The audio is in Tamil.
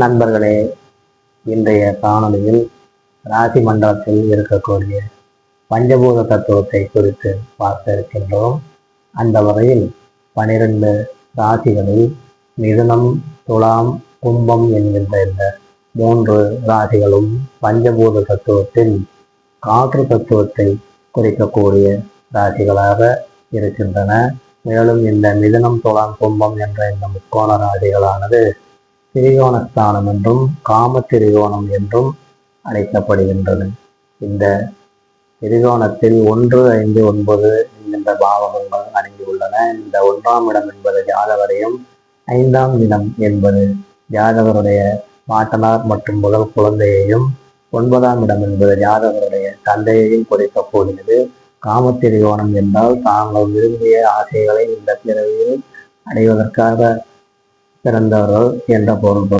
நண்பர்களே இன்றைய காணொலியில் ராசி மண்டலத்தில் இருக்கக்கூடிய பஞ்சபூத தத்துவத்தை குறித்து பார்க்க இருக்கின்றோம். அந்த வகையில் பனிரெண்டு ராசிகளில் மிதுனம் துலாம் கும்பம் என்கின்ற இந்த மூன்று ராசிகளும் பஞ்சபூத தத்துவத்தில் காற்று தத்துவத்தை குறிக்கக்கூடிய ராசிகளாக இருக்கின்றன. மேலும் இந்த மிதுனம் துலாம் கும்பம் என்ற இந்த முக்கோண ராசிகளானது திரிகோணஸ்தானம் என்றும் காம திரிகோணம் என்றும் அழைக்கப்படுகின்றது. இந்த திரிகோணத்தில் ஒன்று ஐந்து ஒன்பது என்கின்ற பாவகங்கள் அடங்கியுள்ளன. இந்த ஒன்றாம் இடம் என்பது ஜாதகரையும் ஐந்தாம் இடம் என்பது ஜாதகருடைய மாட்டனார் மற்றும் முதல் குழந்தையையும் ஒன்பதாம் இடம் என்பது ஜாதகருடைய தந்தையையும் குறிக்கக்கூடியது காமத்திரிகோணம் என்றால் தாங்கள் விரும்பிய ஆசைகளை இந்த பிறவியில் அடைவதற்காக பிறந்தவர்கள் என்ற பொருள்